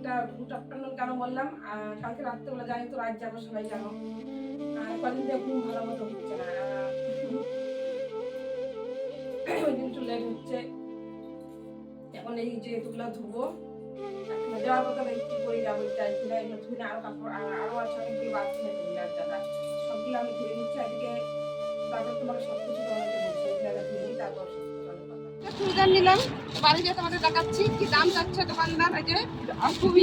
একটা গুড কেন বললাম? কালকে রাত্রেবেলা জানি তো রাত যাব, সবাই জানো কদিন থেকে ঘুম ভালো মতো হচ্ছে না। ওই দিন একটু লেট হচ্ছে। এখন এই যে এগুলো ধুবো যাওয়ার কথা কি করে যাব যাই কিনা এগুলো ধুয়ে আরও কাপড়, আর আরও আছে অনেকগুলো বাথরুমে ধুই আর দাদা সবগুলো আমি ধুয়ে নিচ্ছি আজকে তারপর তোমাকে সব কিছু তোমাকে বলছি এগুলো ধুয়ে নিই, তারপর চুড়িদার নিলাম। দেখাচ্ছি কি দাম দোকানদার, এই যে খুবই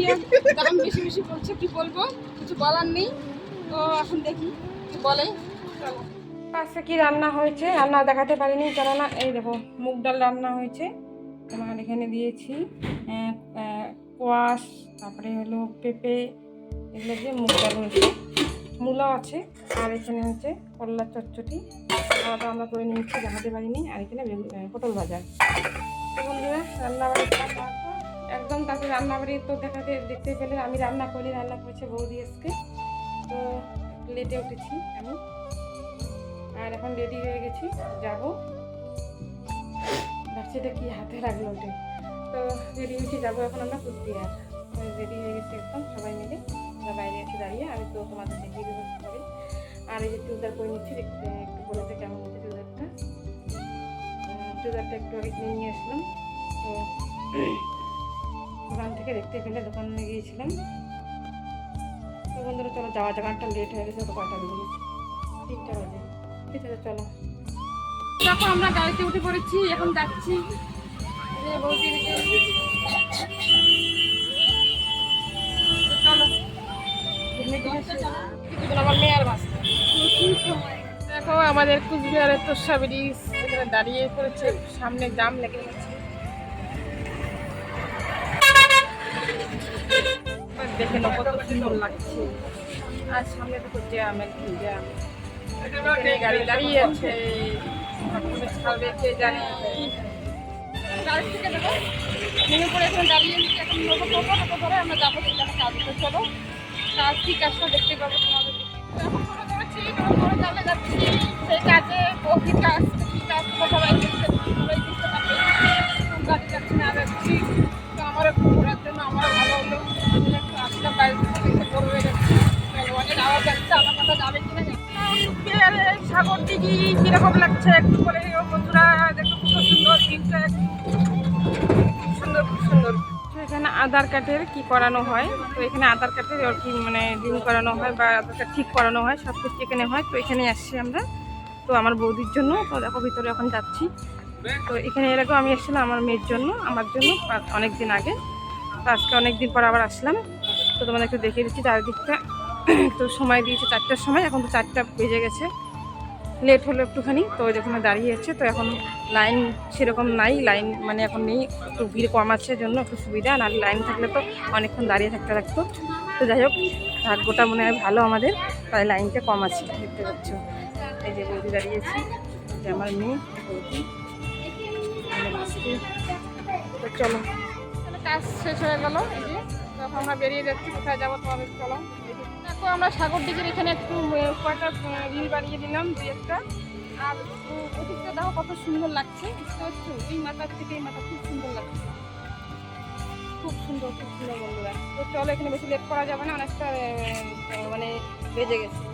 দাম বেশি বেশি বলব? কিছু বলার নেই। তো এখন দেখি বলে। কি রান্না হয়েছে? রান্না দেখাতে পারিনি, কেননা এই দেখো, মুগ ডাল রান্না হয়েছে। তোমার এখানে দিয়েছি কোয়াশ, তারপরে হলো পেঁপে, এগুলো দিয়ে মুগ ডাল হয়েছে। মূলা আছে, আর এখানে হচ্ছে করলার চচ্চটি খাওয়া দাওয়া আমরা করে নিয়েছি দেখাতে পারিনি। আর এখানে পটল ভাজা। বন্ধুরা, রান্নাবাড়ি একদম তারপরে রান্নাবাড়ি তো দেখাতে, দেখতে পেলে আমি রান্না করি, রান্না করেছে বৌদি আজকে। তো লেটে উঠেছি আমি। আর এখন রেডি হয়ে গেছি, যাব। বাচ্চাটা কি হাতে রাখল ওটা তো রেডি হয়েছি, যাব এখন আমরা কুচবিহার রেডি হয়ে গেছি একদম সবাই মিলে। আমরা বাইরে এসে দাঁড়িয়ে আমি তো তোমাদের দেখিয়ে দেবো করে আর এই যে চুড়িদার করে নিচ্ছি দেখতে একটু বলেছে কেমন হচ্ছে চুড়িদারটা। উম, চুড়িদারটা একটু আগে কিনে নিয়ে আসলাম। তো দোকান থেকে দেখতে পেলে দোকানে গিয়েছিলাম। তো বন্ধুরা চলো যাওয়া জায়গাটা লেট হয়ে গেছে তো কয়টা বেজে তিনটা বাজে। ঠিক আছে চলো। দেখো আমরা গাড়িতে উঠে পড়েছি এখন যাচ্ছি। এই আমার মেয়ের বাঁচতে। দেখো আমাদের কুচবিহারের তোষা ব্রিজ এখানে দাঁড়িয়ে পড়েছে সামনে জাম লেগে গেছে। দেখে নেব কত সুন্দর লাগছে। আর সামনে দেখো জ্যাম একদম জ্যাম। গাড়ি দাঁড়িয়ে আছে। ছাড়বে কে জানে। এখানে দাঁড়িয়ে এখন আমরা যাব কাজে? চলো কাজ কি কাজটা দেখতে পাবো তোমাদের। সাগর দিঘি কীরকম লাগছে একটু বলে বন্ধুরা দেখো খুব সুন্দর দিনটা সুন্দর খুব সুন্দর। এখানে আধার কার্ডের কি করানো হয়? তো এখানে আধার কার্ডের আর কি মানে লিঙ্ক করানো হয় বা আধার কার্ড ঠিক করানো হয়, সব কিছু এখানে হয়। তো এখানে আসছি আমরা। তো আমার বৌদির জন্য, তো দেখো ভিতরে এখন যাচ্ছি। তো এখানে এর আগেও আমি এসেছিলাম আমার মেয়ের জন্য, আমার জন্য অনেক দিন আগে। তো আজকে অনেক দিন পর আবার আসলাম। তো তোমাদের একটু দেখিয়ে দিচ্ছি চারিদিকটা। তো সময় দিয়েছে চারটার সময়, এখন তো চারটা বেজে গেছে। লেট হলো একটুখানি, তো যেখানে দাঁড়িয়ে আছে। তো এখন লাইন সেরকম নাই, লাইন মানে এখন নেই, একটু ভিড় কম আছে জন্য, একটু সুবিধা না লাইন থাকলে তো অনেকক্ষণ দাঁড়িয়ে থাকতে থাকতো তো যাই হোক ভাগ্যটা মনে হয় ভালো আমাদের, তাই লাইনটা কম আছে, দেখতে পাচ্ছ। এই যে বৌদি দাঁড়িয়েছি যে আমার মেয়ে, বৌদি। তো চলো। কাজ শেষ হয়ে গেল যে। তখন আমরা বেরিয়ে যাচ্ছি, কোথায় যাব তোমাদের চলো। দেখো, আমরা সাগর দিকের এখানে একটু কয়েকটা রিল বানিয়ে দিলাম, দুই একটা। আর ওদিকটা দেখো কত সুন্দর লাগছে। বুঝতে পারছ? এই মাথার থেকে এই মাথা খুব সুন্দর লাগছে। খুব সুন্দর খুব সুন্দর বন্ধুরা। তো চলো এখানে বেশি লেট করা যাবে না, অনেকটা মানে বেজে গেছে।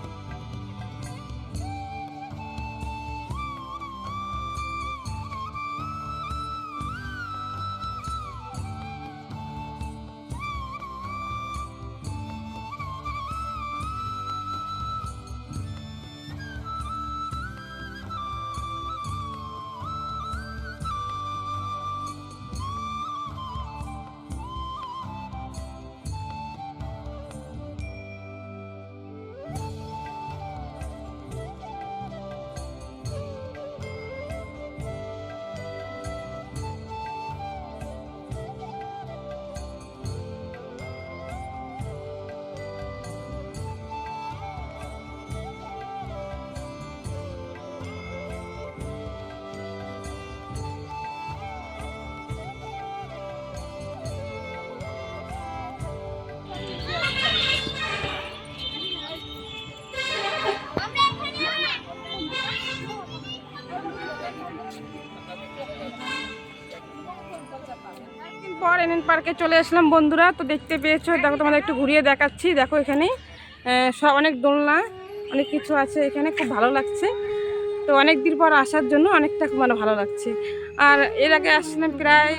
পার্কে চলে আসলাম বন্ধুরা, তো দেখতে পেয়েছ, দেখো তোমাদের একটু ঘুরিয়ে দেখাচ্ছি, দেখো এখানে সব অনেক দোলনা, অনেক কিছু আছে এখানে, খুব ভালো লাগছে। তো অনেক দিন পর আসার জন্য অনেকটা খুব মানে ভালো লাগছে। আর এর আগে আসলাম প্রায়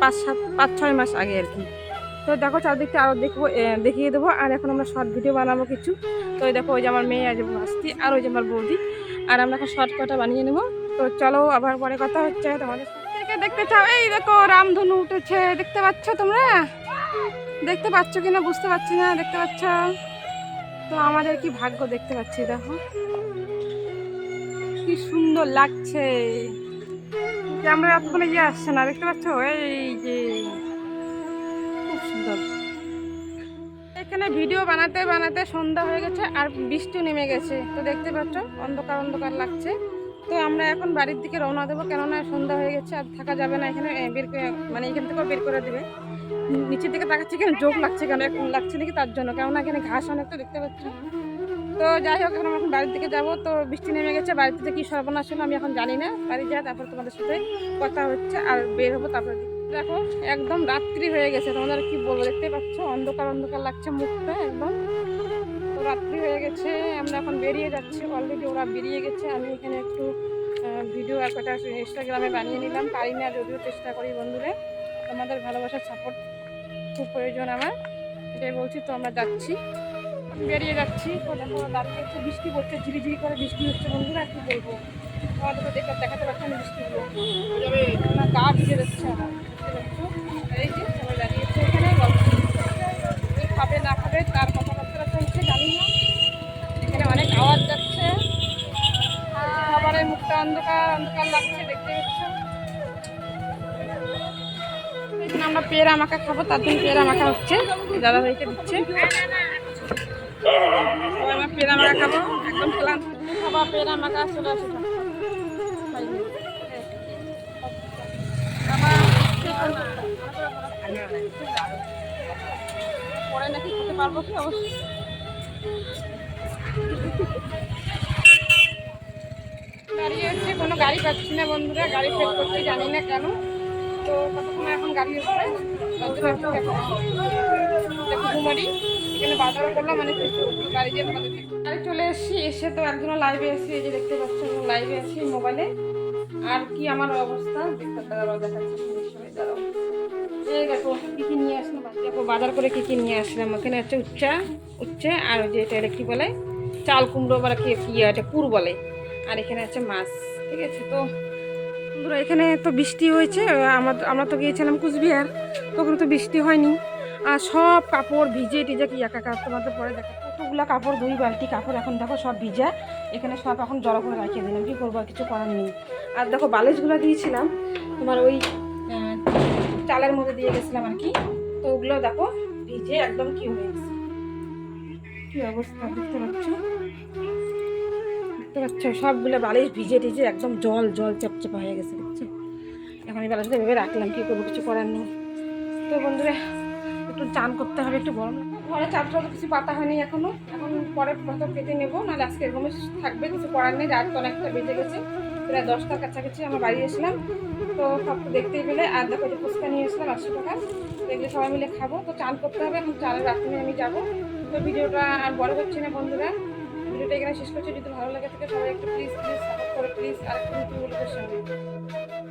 পাঁচ সাত, পাঁচ ছয় মাস আগে আর কি। তো দেখো চারদিকটা আরও দেখব দেখিয়ে দেবো, আর এখন আমরা শর্ট ভিডিও বানাবো কিছু। তো দেখো, ওই যে আমার মেয়ে আছে আসছি, আর ওই যে আমার বৌদি, আর আমরা এখন শর্ট কটা বানিয়ে নেব। তো চলো আবার পরে কথা হচ্ছে, তোমাদের। কে দেখতে চাও। এই দেখো, রামধনু উঠেছে। দেখতে পাচ্ছ তোমরা? দেখতে পাচ্ছ কিনা বুঝতে পারছি না, দেখতে পাচ্ছ? তো আমাদের কি ভাগ্য দেখতে পাচ্ছি, দেখো। কি সুন্দর লাগছে। ক্যামেরা এতক্ষণে ইয়ে আসছে না, দেখতে পাচ্ছ? এই যে, খুব সুন্দর। এখানে ভিডিও বানাতে বানাতে সন্ধ্যা হয়ে গেছে আর বৃষ্টি নেমে গেছে। তো দেখতে পাচ্ছ, অন্ধকার অন্ধকার লাগছে। তো আমরা এখন বাড়ির দিকে রওনা দেবো, কেননা সন্ধ্যা হয়ে গেছে আর থাকা যাবে না এখানে। বের মানে এখান থেকেও বের করে দেবে। নিচের দিকে তাকাচ্ছি কেন? চোখ লাগছে কেন? লাগছে নাকি তার জন্য? কেননা এখানে ঘাস অনেক তো দেখতে পাচ্ছ। তো যাই হোক, এখন এখন বাড়ির দিকে যাব। তো বৃষ্টি নেমে গেছে, বাড়িতে কি সর্বনাশ হলো আমি এখন জানি না। বাড়ি যাই, তারপর তোমাদের সাথে কথা হচ্ছে আর বের হব তারপরে দেখো। একদম রাত্রি হয়ে গেছে। তোমাদের কি বলব? দেখতে পাচ্ছ? অন্ধকার অন্ধকার লাগছে মুখটা একদম। রাত্রি হয়ে গেছে, আমরা এখন বেরিয়ে যাচ্ছি অলরেডি ওরা বেরিয়ে গেছে, আমি এখানে একটু ভিডিও আর কটা ইনস্টাগ্রামে বানিয়ে নিলাম, পারি না, যদিও চেষ্টা করি বন্ধুরা, তোমাদের ভালোবাসার সাপোর্ট খুব প্রয়োজন আমার, এটাই বলছি, তো আমরা যাচ্ছি বেরিয়ে যাচ্ছি একটু বৃষ্টি পড়ছে, ঝিরিঝিরি করে বৃষ্টি হচ্ছে, বন্ধুরা কি বলব? তোমাদেরকে দেখে দেখাতে পারছি না বৃষ্টিগুলো না, গা ভিজে যাচ্ছে আমার এই যে, সবাই দাঁড়িয়েছে এখানে খাবে, না খাবে, তার অন্ধকার অন্ধকার লাগছে, দেখতে পাচ্ছ? আমরা পেয়ারা মাখা খাব, তার জন্য পেয়ারা মাখা হচ্ছে দাদা ভাইকে দিচ্ছে। খাব, একদম ক্লান্ত। খাবা পেয়ারা মাখা পরে নাকি খেতে পারব কি অবশ্যই দাঁড়িয়ে আছে কোনো গাড়ি পাচ্ছি না বন্ধুরা, গাড়ি ফেল করছি, জানি না কেন। তো কতক্ষণ এখন গাড়ি দেখো ঘুমারি, এখানে বাজার করলাম মানে গাড়ি দেখো। গাড়ি চলে এসেছি, এসে তো একজন লাইভে এসেছি, এই যে দেখতে পাচ্ছ লাইভে আছি মোবাইলে আর কি আমার অবস্থা? দেখো কী কী নিয়ে আসলাম? দেখো, বাজার করে কী কী নিয়ে আসলাম? ওখানে হচ্ছে উচ্চা উচ্ছে আর ওই যে এটা কি বলে? চাল কুমড়ো বা কি এটা, পুর বলে। আর এখানে আছে মাছ, ঠিক আছে? তো বন্ধুরা, এখানে তো বৃষ্টি হয়েছে আমরা আমরা তো গিয়েছিলাম কুচবিহার, তখন তো বৃষ্টি হয়নি। আর সব কাপড় ভিজে টিজে কি একাকার তোমাদের পরে দেখো কতগুলো কাপড়, দুই বালতি কাপড় এখন দেখো সব ভিজা, এখানে সব এখন জড়ো করে রাখিয়ে দিলাম, কী করব কিছু করার নেই। আর দেখো বালিশগুলো দিয়েছিলাম, তোমার ওই চালের মধ্যে দিয়ে গেছিলাম আর কি। তো ওগুলো দেখো ভিজে একদম কি হয়ে গেছে। কী অবস্থা দেখতে পাচ্ছ? দেখতে পাচ্ছ, সবগুলো বালিশ ভিজে টিজে একদম জল জল চাপচাপা হয়ে গেছে, দেখছ? এখন এই বালিশটা ভেবে রাখলাম, কি করব, কিছু করার নেই। তো বন্ধুরা, একটু চান করতে হবে, একটু গরম। ঘরে চারটা তো কিছু পাতা হয়নি এখনও। এখন পরে হয়তো কেটে নেব, নাহলে আজকে এরকমই থাকবে, কিছু করার নেই, রাত অনেকটা বেজে গেছে। প্রায় দশটার কাছাকাছি আমরা বাড়ি এসলাম তো সব দেখতেই পেলে। আর দেখো যে ফুচকা নিয়ে এসলাম আটশো টাকা। এগুলো সবাই মিলে খাব। তো চান করতে হবে এখন চালের রাত্রে আমি যাব। তো ভিডিওটা আর বড় হচ্ছে না, বন্ধুরা। ভিডিওটা এখানে শেষ করছি। যদি ভালো লাগে থাকে সবাই একটা প্লিজ প্লিজ সাপোর্ট করো প্লিজ আর কিন্তু